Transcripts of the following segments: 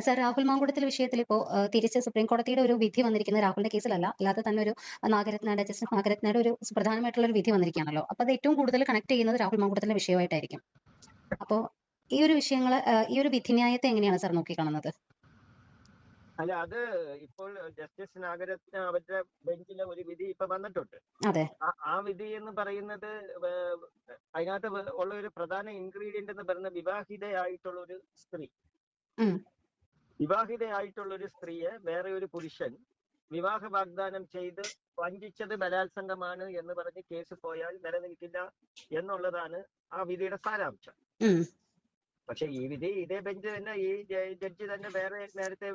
Sir Rahul മാങ്കുടത്തിലെ വിഷയത്തിൽ ഇപ്പോൾ തിരിച്ച് സുപ്രീം കോടതിയുടെ ഒരു വിധി വന്നിരിക്കുന്നത് രാഹുലിന്റെ കേസിലല്ല. അല്ലാതെ തന്നെ ഒരു നാഗരത്നയുടെ ജസ്റ്റിസ് നാഗരത്നയുടെ ഒരു പ്രധാനമായിട്ടുള്ള ഒരു വിധി വന്നിരിക്കുകയാണല്ലോ. അപ്പൊ അത് ഏറ്റവും കൂടുതൽ കണക്ട് ചെയ്യുന്നത് രാഹുൽ മാങ്കുടത്തിന്റെ വിഷയമായിട്ടായിരിക്കും. അപ്പോൾ ഈ ഒരു വിഷയങ്ങൾ ഈ ഒരു വിധിന്യായത്തെ എങ്ങനെയാണ് സർ നോക്കിക്കാണുന്നത്? അല്ല അത് ഇപ്പോൾ ജസ്റ്റിസ് നാഗരത്ന അവരുടെ ബെഞ്ചിലെ ഒരു വിധി ഇപ്പൊ വന്നിട്ടുണ്ട്. ആ- വിധി എന്ന് പറയുന്നത് അതിനകത്ത് ഉള്ള ഒരു പ്രധാന ഇൻഗ്രീഡിയന്റ് എന്ന് പറയുന്ന വിവാഹിതയായിട്ടുള്ള ഒരു സ്ത്രീ. വിവാഹിതയായിട്ടുള്ള ഒരു സ്ത്രീയെ വേറെ ഒരു പുരുഷൻ വിവാഹ വാഗ്ദാനം ചെയ്ത് വഞ്ചിച്ചത് ബലാത്സംഗമാണ് എന്ന് പറഞ്ഞ് കേസ് പോയാൽ നിലനിൽക്കില്ല എന്നുള്ളതാണ് ആ വിധിയുടെ സാരാംശം. പക്ഷെ ഈ വിധി ഇതേ ബെഞ്ച് തന്നെ ഈ ജഡ്ജി തന്നെ വേറെ നേരത്തെ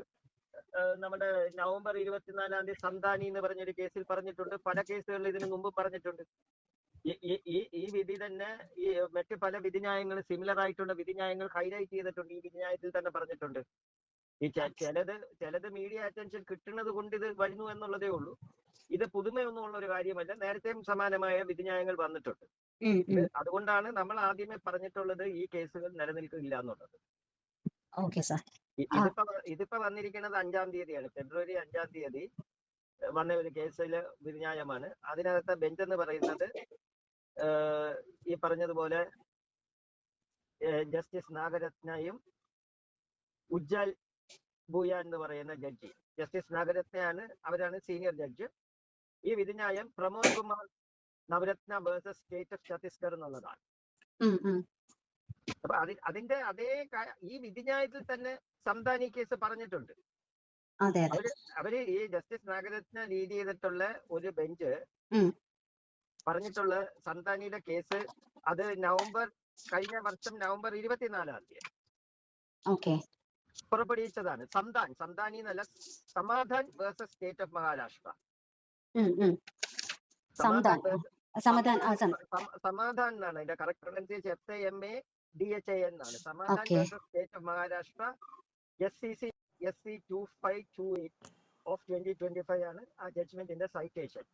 നമ്മുടെ നവംബർ ഇരുപത്തിനാലാം തീയതി സന്താനി എന്ന് പറഞ്ഞൊരു കേസിൽ പറഞ്ഞിട്ടുണ്ട്. പല കേസുകളിൽ ഇതിനു മുമ്പ് പറഞ്ഞിട്ടുണ്ട്. ഈ- ഈ- ഈ ഈ വിധി തന്നെ ഈ മറ്റ് പല വിധിന്യായങ്ങളും സിമിലർ ആയിട്ടുള്ള വിധിന്യായങ്ങൾ ഹൈലൈറ്റ് ചെയ്തിട്ടുണ്ട്. ഈ വിധിന്യായത്തിൽ തന്നെ പറഞ്ഞിട്ടുണ്ട്. ഈ ചിലത് ചിലത് മീഡിയ അറ്റൻഷൻ കിട്ടുന്നത് കൊണ്ട് ഇത് വരുന്നു എന്നുള്ളതേ ഉള്ളൂ. ഇത് പുതുമയൊന്നും ഉള്ള ഒരു കാര്യമല്ല. നേരത്തെയും സമാനമായ വിധിന്യായങ്ങൾ വന്നിട്ടുണ്ട്. അതുകൊണ്ടാണ് നമ്മൾ ആദ്യമേ പറഞ്ഞിട്ടുള്ളത് ഈ കേസുകൾ നിലനിൽക്കില്ല എന്നുള്ളത്. ഇതിപ്പോ ഇതിപ്പോ വന്നിരിക്കുന്നത് അഞ്ചാം തീയതിയാണ്. ഫെബ്രുവരി അഞ്ചാം തീയതി വന്ന ഒരു കേസിലെ വിധിന്യായമാണ് അതിനകത്തെ ബെഞ്ച് എന്ന് പറയുന്നത് ഈ പറഞ്ഞതുപോലെ ജസ്റ്റിസ് നാഗരത്നയും ഉജ്ജൽ ഭൂയാൻ എന്ന് പറയുന്ന ജഡ്ജി ജസ്റ്റിസ് നവരത്നയാണ് അവരാണ് സീനിയർ ജഡ്ജ് ഈ വിധിന്യായം Pramod Kumar Navaratna versus state of Chhattisgarh എന്നുള്ളതാണ്. അപ്പൊ അതി അതിന്റെ അതേ ഈ വിധിന്യായത്തിൽ തന്നെ സംതാനി കേസ് പറഞ്ഞിട്ടുണ്ട്. അവർ അവർ ഈ ജസ്റ്റിസ് നാഗരത്ന ലീഡ് ചെയ്തിട്ടുള്ള ഒരു ബെഞ്ച് പറഞ്ഞിട്ടുള്ള സന്താനിയുടെ കേസ് അത് നവംബർ കഴിഞ്ഞ വർഷം നവംബർ ഇരുപത്തിനാലാം തീയതി. പുറപ്പെടുവിച്ചതാണ്. സന്താൻ. സന്താനി എന്നല്ല Samadhan versus state of Maharashtra Samadhan Samadhan എന്നാണ് അതിന്റെ correct pronunciation F A M A D H A എന്നാണ്. Samadhan versus state of Maharashtra S C C S C two five two eight of twenty twenty five ആണ് ആ ജഡ്ജ്മെന്റിന്റെ citation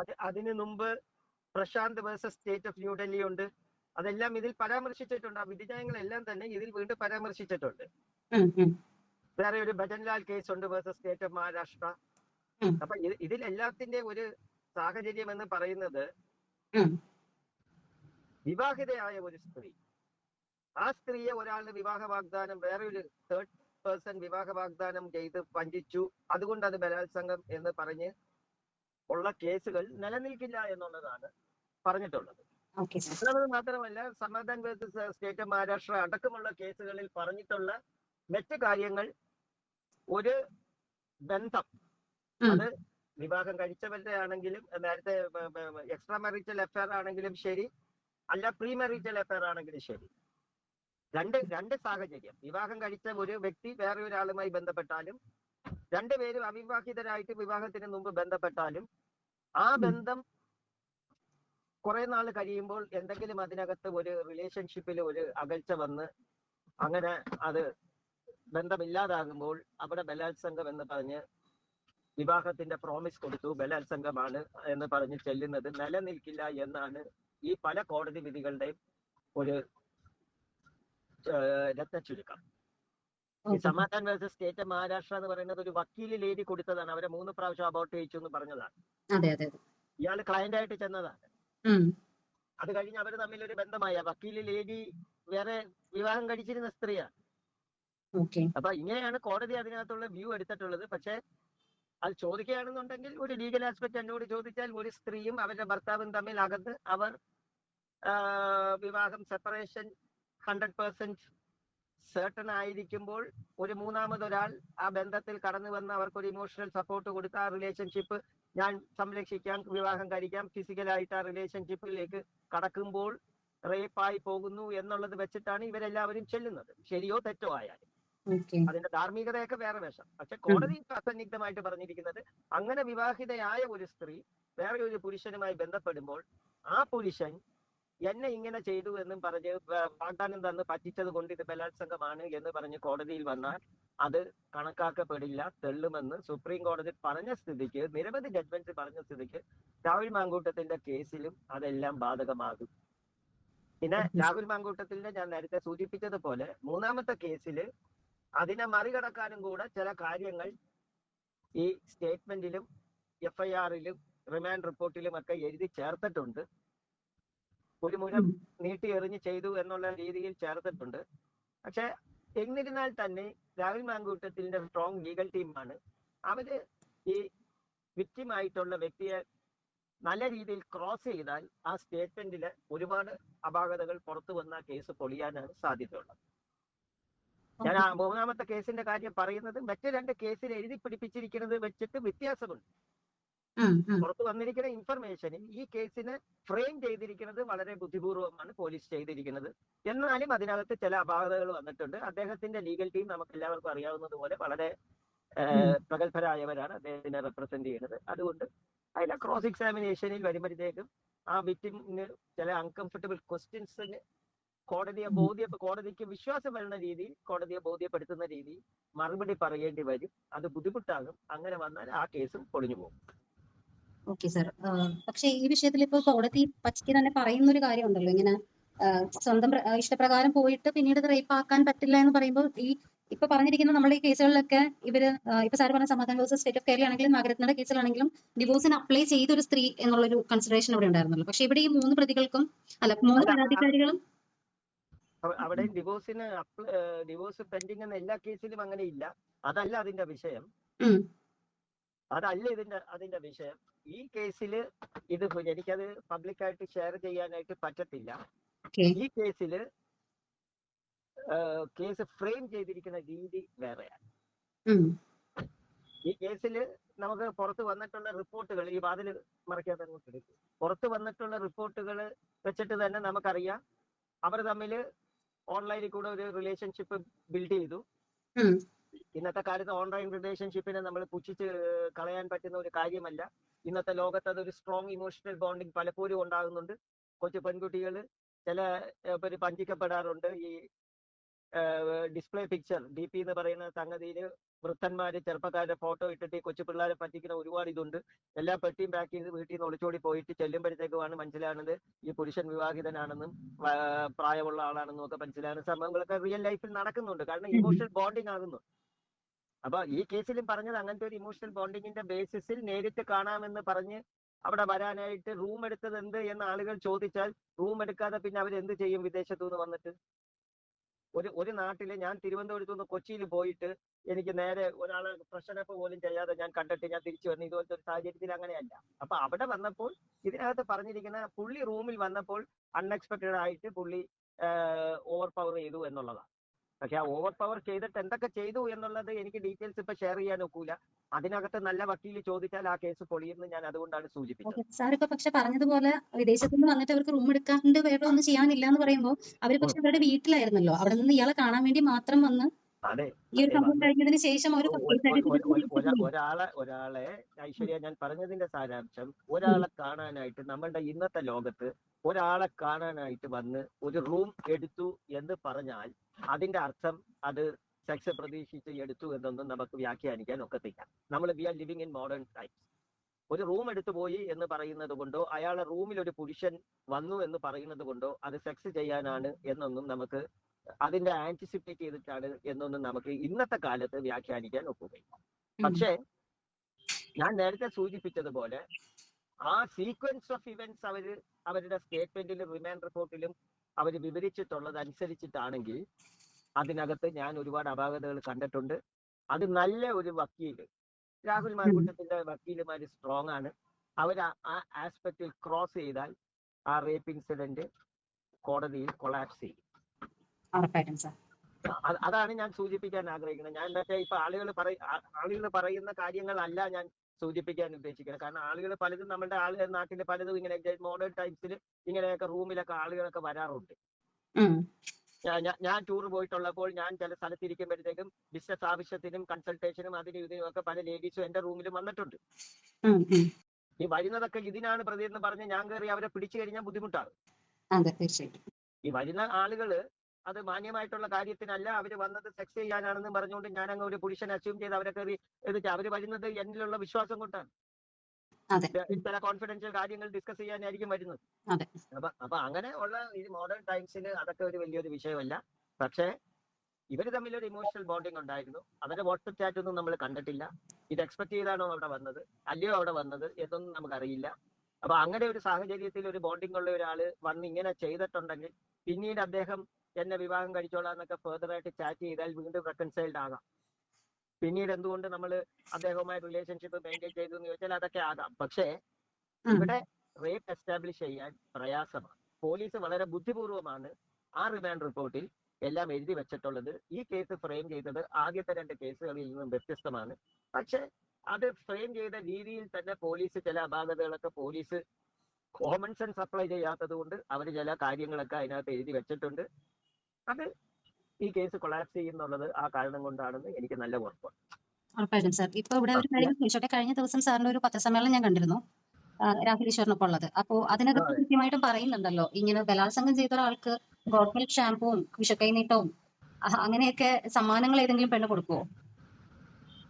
അത് അതിന് മുമ്പ് Prashant versus state of New Delhi ഉണ്ട്. അതെല്ലാം ഇതിൽ പരാമർശിച്ചിട്ടുണ്ട്. ആ വിധിന്യായങ്ങളെല്ലാം തന്നെ ഇതിൽ വീണ്ടും പരാമർശിച്ചിട്ടുണ്ട്. വേറെ ഒരു ഭജൻലാൽ കേസ് ഉണ്ട് വേഴ്സസ് സ്റ്റേറ്റ് ഓഫ് മഹാരാഷ്ട്ര. അപ്പൊ ഇത് ഇതിൽ എല്ലാത്തിന്റെ ഒരു സാഹചര്യം എന്ന് പറയുന്നത്. വിവാഹിതയായ ഒരു സ്ത്രീ. ആ സ്ത്രീയെ ഒരാളുടെ വിവാഹ വാഗ്ദാനം വേറെ ഒരു തേർഡ് പേഴ്സൺ വിവാഹ വാഗ്ദാനം ചെയ്ത് വഞ്ചിച്ചു. അതുകൊണ്ട് അത് ബലാത്സംഗം എന്ന് പറഞ്ഞ് ഉള്ള കേസുകൾ നിലനിൽക്കില്ല എന്നുള്ളതാണ് പറഞ്ഞിട്ടുള്ളത്. അത് മാത്രമല്ല Samadhan versus state of Maharashtra അടക്കമുള്ള കേസുകളിൽ പറഞ്ഞിട്ടുള്ള മറ്റ് കാര്യങ്ങൾ ഒരു ബന്ധം. അത് വിവാഹം കഴിച്ചവരുടെ ആണെങ്കിലും നേരത്തെ എക്സ്ട്രാ മാരിറ്റൽ അഫയർ ആണെങ്കിലും ശരി അല്ല പ്രീ മാരിറ്റൽ അഫയർ ആണെങ്കിലും ശരി. രണ്ട് രണ്ട് സാഹചര്യം. വിവാഹം കഴിച്ച ഒരു വ്യക്തി വേറെ ഒരാളുമായി ബന്ധപ്പെട്ടാലും രണ്ടുപേരും അവിവാഹിതരായിട്ട് വിവാഹത്തിന് മുമ്പ് ബന്ധപ്പെട്ടാലും ആ ബന്ധം കുറെ നാൾ കഴിയുമ്പോൾ എന്തെങ്കിലും അതിനകത്ത് ഒരു റിലേഷൻഷിപ്പിൽ ഒരു അകൽച്ച വന്ന് അങ്ങനെ അത് ബന്ധമില്ലാതാകുമ്പോൾ അവിടെ ബലാത്സംഗം എന്ന് പറഞ്ഞ് വിവാഹത്തിന്റെ പ്രോമിസ് കൊടുത്തു. ബലാത്സംഗമാണ് എന്ന് പറഞ്ഞ് ചെല്ലുന്നത് നിലനിൽക്കില്ല എന്നാണ് ഈ പല കോടതി വിധികളുടെയും ഒരു രത്ന ചുരുക്കം ഈ സമാധാൻ വേഴ്സസ് സ്റ്റേറ്റ് മഹാരാഷ്ട്ര എന്ന് പറയുന്നത് ഒരു വക്കീലിൽ എഴുതി കൊടുത്തതാണ്. അവരെ മൂന്ന് പ്രാവശ്യം അബോട്ട് ചെയ്യിച്ചു എന്ന് പറഞ്ഞതാണ്. ഇയാൾ ക്ലയന്റ് ആയിട്ട് ചെന്നതാണ്. അത് കഴിഞ്ഞ് അവർ തമ്മിൽ ഒരു ബന്ധമായ വക്കീലിൽ എഴുതി വേറെ വിവാഹം കഴിച്ചിരുന്ന സ്ത്രീയാണ്. അപ്പൊ ഇങ്ങനെയാണ് കോടതി അതിനകത്തുള്ള വ്യൂ എടുത്തിട്ടുള്ളത്. പക്ഷെ അത് ചോദിക്കുകയാണെന്നുണ്ടെങ്കിൽ ഒരു ലീഗൽ ആസ്പെക്ട് എന്നോട് ചോദിച്ചാൽ ഒരു സ്ത്രീയും അവരുടെ ഭർത്താവും തമ്മിൽ അകന്ന് അവർ വിവാഹം സെപ്പറേഷൻ ഹൺഡ്രഡ് പെർസെന്റ് സേർട്ടൺ ആയിരിക്കുമ്പോൾ ഒരു മൂന്നാമതൊരാൾ ആ ബന്ധത്തിൽ കടന്നു വന്ന് അവർക്ക് ഒരു ഇമോഷണൽ സപ്പോർട്ട് കൊടുത്ത് ആ റിലേഷൻഷിപ്പ് ഞാൻ സംരക്ഷിക്കാം വിവാഹം കഴിക്കാം ഫിസിക്കലായിട്ട് ആ റിലേഷൻഷിപ്പിലേക്ക് കടക്കുമ്പോൾ റേപ്പായി പോകുന്നു എന്നുള്ളത് വെച്ചിട്ടാണ് ഇവരെല്ലാവരും ചെല്ലുന്നത്. ശരിയോ തെറ്റോ ആയാലും. അതിന്റെ ധാർമ്മികതയൊക്കെ വേറെ വേഷം. പക്ഷെ കോടതി അസന്നിഗ്ധമായിട്ട് പറഞ്ഞിരിക്കുന്നത് അങ്ങനെ വിവാഹിതയായ ഒരു സ്ത്രീ വേറെ ഒരു പുരുഷനുമായി ബന്ധപ്പെടുമ്പോൾ ആ പുരുഷൻ എന്നെ ഇങ്ങനെ ചെയ്തു എന്നും പറഞ്ഞ് വാഗ്ദാനം തന്ന് പറ്റിച്ചത് കൊണ്ട് ഇത് ബലാത്സംഗമാണ് എന്ന് പറഞ്ഞ് കോടതിയിൽ വന്നാൽ അത് കണക്കാക്കപ്പെടില്ല തെള്ളുമെന്ന് സുപ്രീം കോടതി പറഞ്ഞ സ്ഥിതിക്ക് നിരവധി ജഡ്ജ്മെന്റ് പറഞ്ഞ സ്ഥിതിക്ക് രാഹുൽ മാങ്കൂട്ടത്തിന്റെ കേസിലും അതെല്ലാം ബാധകമാകും. പിന്നെ രാഹുൽ മാങ്കൂട്ടത്തിന്റെ ഞാൻ നേരത്തെ സൂചിപ്പിച്ചതുപോലെ മൂന്നാമത്തെ കേസിൽ അതിനെ മറികടക്കാനും കൂടെ ചില കാര്യങ്ങൾ ഈ സ്റ്റേറ്റ്മെന്റിലും എഫ് ഐ ആറിലും റിമാൻഡ് റിപ്പോർട്ടിലും ഒക്കെ എഴുതി ചേർത്തിട്ടുണ്ട്. ഒരു മുഴം നീട്ടി എറിഞ്ഞ് ചെയ്തു എന്നുള്ള രീതിയിൽ ചേർത്തിട്ടുണ്ട്. പക്ഷെ എന്നിരുന്നാൽ തന്നെ രാഹുൽ മാങ്കൂട്ടത്തിന്റെ സ്ട്രോങ് ലീഗൽ ടീമാണ് അവർ ഈ വിക്റ്റിമായിട്ടുള്ള വ്യക്തിയെ നല്ല രീതിയിൽ ക്രോസ് ചെയ്താൽ ആ സ്റ്റേറ്റ്മെന്റിലെ ഒരുപാട് അപാകതകൾ പുറത്തു വന്ന കേസ് പൊളിയാനാണ് സാധ്യതയുള്ളത്. ഞാൻ ആ മൂന്നാമത്തെ കേസിന്റെ കാര്യം പറയുന്നത് മറ്റു രണ്ട് കേസിൽ എഴുതി പിടിപ്പിച്ചിരിക്കുന്നത് വെച്ചിട്ട് വ്യത്യാസമുണ്ട്. പുറത്തു വന്നിരിക്കുന്ന ഇൻഫർമേഷനിൽ ഈ കേസിന് ഫ്രെയിം ചെയ്തിരിക്കുന്നത് വളരെ ബുദ്ധിപൂർവമാണ് പോലീസ് ചെയ്തിരിക്കുന്നത്. എന്നാലും അതിനകത്ത് ചില അപാകതകൾ വന്നിട്ടുണ്ട്. അദ്ദേഹത്തിന്റെ ലീഗൽ ടീം നമുക്ക് എല്ലാവർക്കും അറിയാവുന്നത് പോലെ വളരെ പ്രഗത്ഭരായവരാണ് അദ്ദേഹത്തിനെ റെപ്രസെന്റ് ചെയ്യുന്നത്. അതുകൊണ്ട് അതിന്റെ ക്രോസ് എക്സാമിനേഷനിൽ വരുമ്പോഴത്തേക്കും ആ വിക്ടിമിന് ചില അൺകംഫർട്ടബിൾ ക്വസ്റ്റ്യൻസിന് കോടതിയെ. ബോധ്യ കോടതിക്ക് വിശ്വാസം വരുന്ന രീതിയിൽ കോടതിയെ ബോധ്യപ്പെടുത്തുന്ന രീതിയിൽ മറുപടി പറയേണ്ടി വരും. അത് ബുദ്ധിമുട്ടാകും. അങ്ങനെ വന്നാൽ ആ കേസും പൊളിഞ്ഞു പോകും. Okay sir. പക്ഷേ ഈ വിഷയത്തിൽ ഇപ്പോൾ കോടതി പച്ചയ്ക്ക് തന്നെ പറയുന്ന ഒരു കാര്യമുണ്ടല്ലോ. ഇങ്ങനെ സ്വന്തം ഇഷ്ടപ്രകാരം പോയിട്ട് പിന്നീട് ഇത് റേപ്പ് ആക്കാൻ പറ്റില്ല എന്ന് പറയുമ്പോൾ ഈ ഇപ്പൊ പറഞ്ഞിരിക്കുന്ന നമ്മുടെ ഈ കേസുകളിലൊക്കെ ഇവർ ഇപ്പൊ സാർ പറഞ്ഞ സമാധാന വേഴ്സസ് സ്റ്റേറ്റ് ഓഫ് കേരള ആണെങ്കിലും നഗരത്തിന്റെ കേസിലാണെങ്കിലും ഡിവോഴ്സിന് അപ്ലൈ ചെയ്തൊരു സ്ത്രീ എന്നുള്ളൊരു കൺസിഡറേഷൻ ഇവിടെ ഉണ്ടായിരുന്നല്ലോ. പക്ഷെ ഇവിടെ ഈ മൂന്ന് പ്രതികൾക്കും അല്ല മൂന്ന് പരാതിക്കാരികളും അവിടെ ഡിവോഴ്സിന് ഡിവോഴ്സ് പെൻഡിങ് എന്ന എല്ലാ കേസിലും അങ്ങനെ ഇല്ല അതല്ല അതിന്റെ വിഷയം. അതല്ല ഇതിന്റെ അതിന്റെ വിഷയം. ഈ കേസിൽ ഇത് എനിക്കത് പബ്ലിക്കായിട്ട് ഷെയർ ചെയ്യാനായിട്ട് പറ്റത്തില്ല. ഈ കേസിൽ കേസ് ഫ്രെയിം ചെയ്തിരിക്കുന്ന രീതി വേറെയാണ്. ഈ കേസിൽ നമുക്ക് പുറത്ത് വന്നിട്ടുള്ള റിപ്പോർട്ടുകൾ ഈ വാതിൽ മറയ്ക്കാതെ അങ്ങോട്ട് എടുക്കും. പുറത്ത് വന്നിട്ടുള്ള റിപ്പോർട്ടുകൾ വെച്ചിട്ട് തന്നെ നമുക്കറിയാം. അവർ തമ്മിൽ ഓൺലൈനിൽ കൂടെ ഒരു റിലേഷൻഷിപ്പ് ബിൽഡ് ചെയ്തു. ഇന്നത്തെ കാലത്ത് ഓൺലൈൻ റിലേഷൻഷിപ്പിനെ നമ്മൾ പുച്ഛിച്ച് കളയാൻ പറ്റുന്ന ഒരു കാര്യമല്ല. ഇന്നത്തെ ലോകത്ത് അതൊരു സ്ട്രോങ് ഇമോഷണൽ ബോണ്ടിങ് പലപ്പോഴും ഉണ്ടാകുന്നുണ്ട്. കൊച്ചു പെൺകുട്ടികൾ ചില പേര് പഞ്ചിക്കപ്പെടാറുണ്ട്. ഈ ഡിസ്പ്ലേ പിക്ചർ ഡി പി എന്ന് പറയുന്ന സംഗതിയിൽ വൃദ്ധന്മാര് ചെറുപ്പക്കാരുടെ ഫോട്ടോ ഇട്ടിട്ട് കൊച്ചു പിള്ളേരെ പറ്റിക്കുന്ന ഒരുപാട് ഇതുണ്ട്. എല്ലാ പെട്ടിയും പാക്ക് ചെയ്ത് വീട്ടിൽ നിന്ന് ഒളിച്ചോടി പോയിട്ട് ചെല്ലുമ്പോഴത്തേക്കുമാണ് മനസ്സിലാകുന്നത് ഈ പുരുഷൻ വിവാഹിതനാണെന്നും പ്രായമുള്ള ആളാണെന്നും ഒക്കെ മനസ്സിലാകുന്ന സംഭവങ്ങളൊക്കെ റിയൽ ലൈഫിൽ നടക്കുന്നുണ്ട്. കാരണം ഇമോഷണൽ ബോണ്ടിങ് ആകുന്നു. അപ്പൊ ഈ കേസിലും പറഞ്ഞത് അങ്ങനത്തെ ഒരു ഇമോഷണൽ ബോണ്ടിങ്ങിന്റെ ബേസിസിൽ നേരിട്ട് കാണാമെന്ന് പറഞ്ഞ് അവിടെ വരാനായിട്ട് റൂം എടുത്തത് എന്ത് എന്ന് ആളുകൾ ചോദിച്ചാൽ റൂം എടുക്കാതെ പിന്നെ അവർ എന്ത് ചെയ്യും വിദേശത്തു നിന്ന് വന്നിട്ട്? ഒരു ഒരു നാട്ടിൽ ഞാൻ തിരുവനന്തപുരത്ത് നിന്ന് കൊച്ചിയിൽ പോയിട്ട് എനിക്ക് നേരെ ഒരാളെ പ്രഷറപ്പ് പോലും ചെയ്യാതെ ഞാൻ കണ്ടിട്ട് ഞാൻ തിരിച്ചു വന്നു ഇതുപോലത്തെ ഒരു സാഹചര്യത്തിൽ അങ്ങനെയല്ല. അപ്പൊ അവിടെ വന്നപ്പോൾ ഇതിനകത്ത് പറഞ്ഞിരിക്കുന്ന പുള്ളി റൂമിൽ വന്നപ്പോൾ അൺഎക്സ്പെക്ടഡ് ആയിട്ട് പുള്ളി ഓവർ പവർ ചെയ്തു എന്നുള്ളതാണ്. പക്ഷെ ആ ഓവർ പവർ ചെയ്തിട്ട് എന്തൊക്കെ ചെയ്തു എന്നുള്ളത് എനിക്ക് ഡീറ്റെയിൽസ് ഇപ്പൊ ഷെയർ ചെയ്യാൻ ഒക്കൂല. അതിനകത്ത് നല്ല വക്കീൽ ചോദിച്ചാൽ ആ കേസ് പൊളിയെന്ന് ഞാൻ അതുകൊണ്ടാണ് സൂചിപ്പിച്ചത്. സാർ ഇപ്പൊ പക്ഷെ പറഞ്ഞതുപോലെ വിദേശത്ത് നിന്ന് വന്നിട്ട് അവർക്ക് റൂം എടുക്കാണ്ട് വേറെ ഒന്നും ചെയ്യാനില്ല എന്ന് പറയുമ്പോൾ അവർ പക്ഷെ അവരുടെ വീട്ടിലായിരുന്നല്ലോ. അവിടെ നിന്ന് ഇയാളെ കാണാൻ വേണ്ടി മാത്രം വന്ന് അതെ കഴിഞ്ഞതിന് ശേഷം അവർ ഒരാളെ ഒരാളെ ഐശ്വര്യ ഞാൻ പറഞ്ഞതിന്റെ സാരാംശം ഒരാളെ കാണാനായിട്ട് നമ്മളുടെ ഇന്നത്തെ ലോകത്ത് ഒരാളെ കാണാനായിട്ട് വന്ന് ഒരു റൂം എടുത്തു എന്ന് പറഞ്ഞാൽ അതിന്റെ അർത്ഥം അത് സെക്സ് പ്രതീക്ഷിച്ച് എടുത്തു എന്നൊന്നും നമുക്ക് വ്യാഖ്യാനിക്കാൻ ഒക്കത്തില്ല. നമ്മൾ we are living in modern times ഒരു റൂം എടുത്തു പോയി എന്ന് പറയുന്നത് കൊണ്ടോ അയാളെ റൂമിൽ ഒരു പുരുഷൻ വന്നു എന്ന് പറയുന്നത് കൊണ്ടോ അത് സെക്സ് ചെയ്യാനാണ് എന്നൊന്നും നമുക്ക് അതിന്റെ ആന്റിസിപ്പേറ്റ് ചെയ്തിട്ടാണ് എന്നൊന്നും നമുക്ക് ഇന്നത്തെ കാലത്ത് വ്യാഖ്യാനിക്കാൻ ഒക്കുകയില്ല. പക്ഷേ ഞാൻ നേരത്തെ സൂചിപ്പിച്ചതുപോലെ ആ സീക്വൻസ് ഓഫ് ഇവന്റ്സ് അവർ അവരുടെ സ്റ്റേറ്റ്മെന്റിലും റിമാൻഡ് റിപ്പോർട്ടിലും അവർ വിവരിച്ചിട്ടുള്ളത് അനുസരിച്ചിട്ടാണെങ്കിൽ അതിനകത്ത് ഞാൻ ഒരുപാട് അപാകതകൾ കണ്ടിട്ടുണ്ട്. അത് നല്ല ഒരു വക്കീൽ. രാഹുൽ മാൻകുട്ടത്തിന്റെ വക്കീലുമാർ സ്ട്രോങ് ആണ്. അവർ ആ ആസ്പെക്റ്റിൽ ക്രോസ് ചെയ്താൽ ആ റേപ്പ് ഇൻസിഡന്റ് കോടതിയിൽ കൊളാപ്സ് ചെയ്യും. അതാണ് ഞാൻ സൂചിപ്പിക്കാൻ ആഗ്രഹിക്കുന്നത്. ഞാൻ മറ്റേ ഇപ്പൊ ആളുകൾ പറയ ആളുകൾ പറയുന്ന കാര്യങ്ങളല്ല ഞാൻ സൂചിപ്പിക്കാൻ ഉദ്ദേശിക്കുന്നത്. കാരണം ആളുകൾ പലതും നമ്മുടെ ആളുകൾ നാട്ടിൽ പലതും ഇങ്ങനെ മോഡേൺ ടൈംസിൽ ഇങ്ങനെയൊക്കെ റൂമിലൊക്കെ ആളുകളൊക്കെ വരാറുണ്ട്. ഞാൻ ടൂർ പോയിട്ടുള്ളപ്പോൾ ഞാൻ ചില സ്ഥലത്തിരിക്കുമ്പോഴത്തേക്കും ബിസിനസ് ആവശ്യത്തിനും കൺസൾട്ടേഷനും അതിനും ഇതിനും ഒക്കെ പല ലേഡീസും എന്റെ റൂമിലും വന്നിട്ടുണ്ട്. ഈ വരുന്നതൊക്കെ ഇതിനാണ് പ്രതി എന്ന് പറഞ്ഞ് ഞാൻ കയറി അവരെ പിടിച്ചു കഴിഞ്ഞാൽ ബുദ്ധിമുട്ടാണ്. ഈ വരുന്ന ആളുകൾ അത് മാന്യമായിട്ടുള്ള കാര്യത്തിനല്ല അവർ വന്നത് സെക്സ് ചെയ്യാനാണെന്ന് പറഞ്ഞുകൊണ്ട് ഞാൻ അങ്ങ് ഒരു പുരുഷൻ അസ്യൂം ചെയ്ത് അവരെ കയറി എന്നിട്ട് അവർ വരുന്നത് എന്നിലുള്ള വിശ്വാസം കൊണ്ടാണ്. ചില കോൺഫിഡൻഷ്യൽ കാര്യങ്ങൾ ഡിസ്കസ് ചെയ്യാനായിരിക്കും വരുന്നത്. അപ്പൊ അപ്പൊ അങ്ങനെ ഉള്ള ഈ മോഡേൺ ടൈംസിൽ അതൊക്കെ ഒരു വലിയൊരു വിഷയമല്ല. പക്ഷേ ഇവർ തമ്മിൽ ഒരു ഇമോഷണൽ ബോണ്ടിങ് ഉണ്ടായിരുന്നു. അവരുടെ വാട്സപ്പ് ചാറ്റ് ഒന്നും നമ്മൾ കണ്ടിട്ടില്ല. ഇത് എക്സ്പെക്ട് ചെയ്താണോ അവിടെ വന്നത്? അല്ലയോ അവിടെ വന്നത്? എന്നൊന്നും നമുക്കറിയില്ല. അപ്പൊ അങ്ങനെ ഒരു സാഹചര്യത്തിൽ ഒരു ബോണ്ടിങ് ഉള്ള ഒരാൾ വന്ന് ഇങ്ങനെ ചെയ്തിട്ടുണ്ടെങ്കിൽ പിന്നീട് അദ്ദേഹം എന്നെ വിവാഹം കഴിച്ചോളാം എന്നൊക്കെ ഫെർദർ ആയിട്ട് ചാറ്റ് ചെയ്താൽ വീണ്ടും റെക്കൺസൈൽഡ് ആകാം. പിന്നീട് എന്തുകൊണ്ട് നമ്മൾ അദ്ദേഹവുമായി റിലേഷൻഷിപ്പ് മെയിന്റെയിൻ ചെയ്തു എന്ന് ചോദിച്ചാൽ അതൊക്കെ ആകാം. പക്ഷേ. ഇവിടെ റേപ്പ് എസ്റ്റാബ്ലിഷ് ചെയ്യാൻ പ്രയാസമാണ്. പോലീസ് വളരെ ബുദ്ധിപൂർവമാണ് ആ റിമാൻഡ് റിപ്പോർട്ടിൽ എല്ലാം എഴുതി വെച്ചിട്ടുള്ളത്. ഈ കേസ് ഫ്രെയിം ചെയ്തത് ആദ്യത്തെ രണ്ട് കേസുകളിൽ നിന്നും വ്യത്യസ്തമാണ്. പക്ഷെ അത് ഫ്രെയിം ചെയ്ത രീതിയിൽ തന്നെ പോലീസ് ചില അപാകതകളൊക്കെ പോലീസ് കോമൺ സെൻസ് അപ്ലൈ ചെയ്യാത്തത് കൊണ്ട് അവർ ചില കാര്യങ്ങളൊക്കെ അതിനകത്ത് എഴുതി വെച്ചിട്ടുണ്ട്. അത് ഈ കേസ് കൊളാപ്സ് ചെയ്യുന്നുള്ളത് ആ കാരണം കൊണ്ടാണെന്ന് എനിക്ക് നല്ല ഉറപ്പാണ് ഉറപ്പായിട്ടും സാർ. ഇപ്പൊ ഇവിടെ ഒരു കാര്യം ചോദിച്ചോട്ടെ? കഴിഞ്ഞ ദിവസം സാറിന്റെ ഒരു പത്രസമ്മേളനം ഞാൻ കണ്ടിരുന്നു. രാഹുൽ ഈശ്വറിനൊപ്പം ഉള്ളത്. അപ്പോ അതിനകത്ത് കൃത്യമായിട്ട് പറയുന്നുണ്ടല്ലോ ഇങ്ങനെ ബലാത്സംഗം ചെയ്ത ഒരാൾക്ക് ഗോഡ്മിൽ ഷാംപൂവും ഷാമ്പുവും വിഷക്കൈനീട്ടവും അങ്ങനെയൊക്കെ സമ്മാനങ്ങൾ ഏതെങ്കിലും പെണ്ണ് കൊടുക്കുവോ?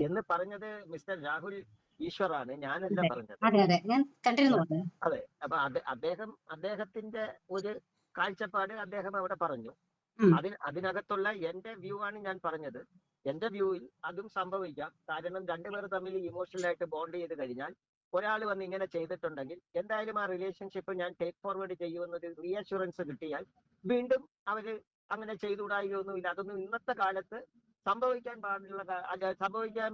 എന്ന് പറഞ്ഞത് മിസ്റ്റർ രാഹുൽ ഈശ്വറാണ്. ഞാനല്ല പറഞ്ഞത്. അതെ അതെ. ഞാൻ കണ്ടിരുന്നു അത്. അപ്പൊ അദ്ദേഹം അദ്ദേഹത്തിന്റെ ഒരു കാഴ്ചപ്പാട് അദ്ദേഹം അവിടെ പറഞ്ഞു. അതിന് അതിനകത്തുള്ള എന്റെ വ്യൂ ആണ് ഞാൻ പറഞ്ഞത്. എന്റെ വ്യൂവിൽ അതും സംഭവിക്കാം. കാരണം രണ്ടുപേർ തമ്മിൽ ഇമോഷണലായിട്ട് ബോണ്ട് ചെയ്ത് കഴിഞ്ഞാൽ ഒരാൾ വന്ന് ഇങ്ങനെ ചെയ്തിട്ടുണ്ടെങ്കിൽ എന്തായാലും ആ റിലേഷൻഷിപ്പ് ഞാൻ ടേക്ക് ഫോർവേഡ് ചെയ്യുമെന്നൊരു റീഅഷുറൻസ് കിട്ടിയാൽ വീണ്ടും അവർ അങ്ങനെ ചെയ്തുകൂടായൊന്നുമില്ല അതൊന്നും ഇന്നത്തെ കാലത്ത് സംഭവിക്കാൻ പാടുള്ള സംഭവിക്കാൻ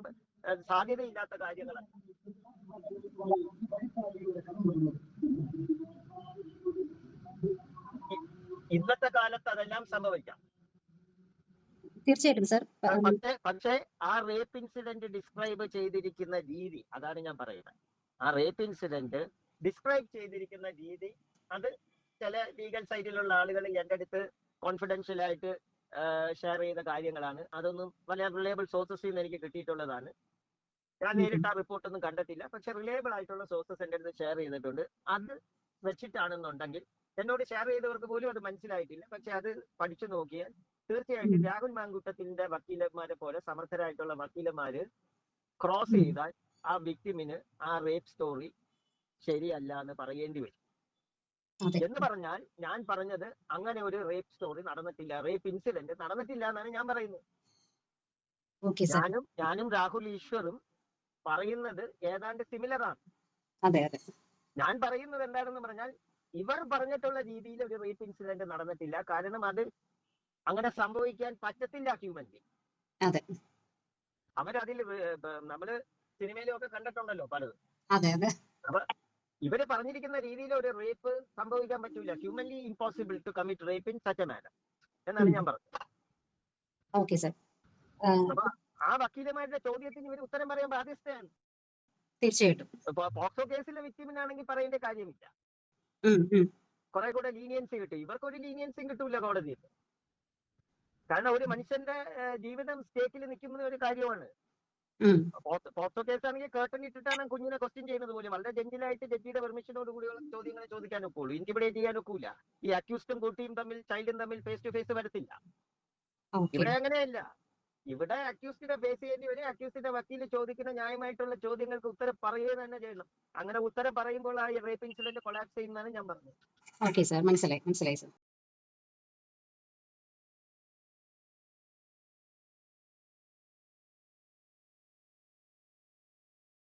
സാധ്യതയില്ലാത്ത കാര്യങ്ങളാണ്. ഇന്നത്തെ കാലത്ത് അതെല്ലാം സംഭവിക്കാം. തീർച്ചയായിട്ടും സർ. പക്ഷേ പക്ഷേ ആ റേപ്പ് ഇൻസിഡന്റ് ഡിസ്ക്രൈബ് ചെയ്തിരിക്കുന്ന രീതി അതാണ് ഞാൻ പറയുന്നത്. ആ റേപ്പ് ഇൻസിഡന്റ് ഡിസ്ക്രൈബ് ചെയ്തിരിക്കുന്ന രീതി അത് ചില ലീഗൽ സൈഡിലുള്ള ആളുകൾ എന്റെ അടുത്ത് കോൺഫിഡൻഷ്യൽ ആയിട്ട് ഷെയർ ചെയ്ത കാര്യങ്ങളാണ്. അതൊന്നും വളരെ റിലയബിൾ സോഴ്സസിൽ നിന്ന് എനിക്ക് കിട്ടിയിട്ടുള്ളതാണ്. ഞാൻ നേരിട്ട് ആ റിപ്പോർട്ടൊന്നും കണ്ടിട്ടില്ല. പക്ഷെ റിലയബിൾ ആയിട്ടുള്ള സോഴ്സസ് എന്റെ അടുത്ത് ഷെയർ ചെയ്തിട്ടുണ്ട്. അത് വെച്ചിട്ടാണെന്നുണ്ടെങ്കിൽ എന്നോട് ഷെയർ ചെയ്തവർക്ക് പോലും അത് മനസ്സിലായിട്ടില്ല. പക്ഷെ അത് പഠിച്ചു നോക്കിയാൽ തീർച്ചയായിട്ടും രാഹുൽ മാങ്കുട്ടത്തിന്റെ വക്കീലന്മാരെ പോലെ സമർത്ഥരായിട്ടുള്ള വക്കീലന്മാര് ക്രോസ് ചെയ്താൽ ആ വിക്ടിമിന് ആ റേപ്പ് സ്റ്റോറി ശരിയല്ല എന്ന് പറയേണ്ടി വരും. എന്ന് പറഞ്ഞാൽ ഞാൻ പറഞ്ഞത് അങ്ങനെ ഒരു റേപ്പ് സ്റ്റോറി നടന്നിട്ടില്ല. റേപ്പ് ഇൻസിഡന്റ് നടന്നിട്ടില്ല എന്നാണ് ഞാൻ പറയുന്നത്. ഞാനും ഞാനും രാഹുൽ ഈശ്വറും പറയുന്നത് ഏതാണ്ട് സിമിലർ ആണ്. ഞാൻ പറയുന്നത് എന്താണെന്ന് പറഞ്ഞാൽ ഇവർ പറഞ്ഞിട്ടുള്ള രീതിയിൽ ഒരു റേപ്പ് ഇൻസിഡന്റ് നടന്നിട്ടില്ല. കാരണം അത് അങ്ങനെ സംഭവിക്കാൻ പറ്റത്തില്ല ഹ്യൂമൻലി അതെ. അവരതിൽ നമ്മൾ സിനിമയിലൊക്കെ കണ്ടിട്ടുണ്ടല്ലോ പലതും. അതെ അതെ. ഇവർ പറഞ്ഞിരിക്കുന്ന രീതിയിൽ ഒരു റേപ്പ് സംഭവിക്കാൻ പറ്റൂല. Humanly impossible to commit rape in such a manner എന്നാണ് ഞാൻ പറഞ്ഞത്. Okay sir. ആ. വക്കീലമാരുടെ ചോദ്യത്തിന് ഇവർ ഉത്തരം പറയാൻ ബാധ്യസ്ഥയാണ്. തീർച്ചയായിട്ടും. പോക്സോ കേസിലെ വിക്ടിമിനാണെങ്കിൽ പറയേണ്ട കാര്യമില്ല. കുറെ കൂടെ ലീനിയൻസി കിട്ടും. ഇവർക്കൊരു ലീനിയൻസിയും കിട്ടൂല കോടതിയിൽ. കാരണം ഒരു മനുഷ്യന്റെ ജീവിതം സ്റ്റേക്കിൽ നിൽക്കുന്ന ഒരു കാര്യമാണ്. പോസ്റ്റോ കേസ് ആണെങ്കിൽ കേസാണെങ്കിൽ കേട്ടൺ ഇട്ടിട്ടാണ് കുഞ്ഞിനെ ക്വസ്റ്റ്യൻ ചെയ്യുന്നത് പോലും. വളരെ ജെന്റിലായിട്ട് ജഡ്ജിയുടെ പെർമിഷനോട് കൂടിയുള്ള ചോദ്യങ്ങൾ ചോദിക്കാൻ ഒക്കുള്ളൂ. ഇന്റിമിഡേറ്റ് ചെയ്യാൻ ഒക്കൂല. ഈ അക്യൂസ്റ്റും കുട്ടിയും തമ്മിൽ ചൈൽഡും തമ്മിൽ ഫേസ് ടു ഫേസ് വരത്തില്ല. ഇവിടെ അങ്ങനെയല്ല. ഇവിടെ അക്യൂസ്ഡിനെ ഫേസ് ചെയ്യേണ്ടി വരും. അക്യൂസ്ഡിന്റെ വക്കീൽ ചോദിക്കുന്ന ന്യായമായിട്ടുള്ള ചോദ്യങ്ങൾക്ക് ഉത്തരം പറയുക തന്നെ ചെയ്യണം അങ്ങനെ ഉത്തരം പറയുമ്പോൾ ആ റേപ്പ് ഇൻസിഡന്റ് കൊളാപ്സ് ചെയ്യുന്നതാണ് ഞാൻ പറഞ്ഞത്. ഓക്കെ സാർ മനസ്സിലായി. മനസ്സിലായി സാർ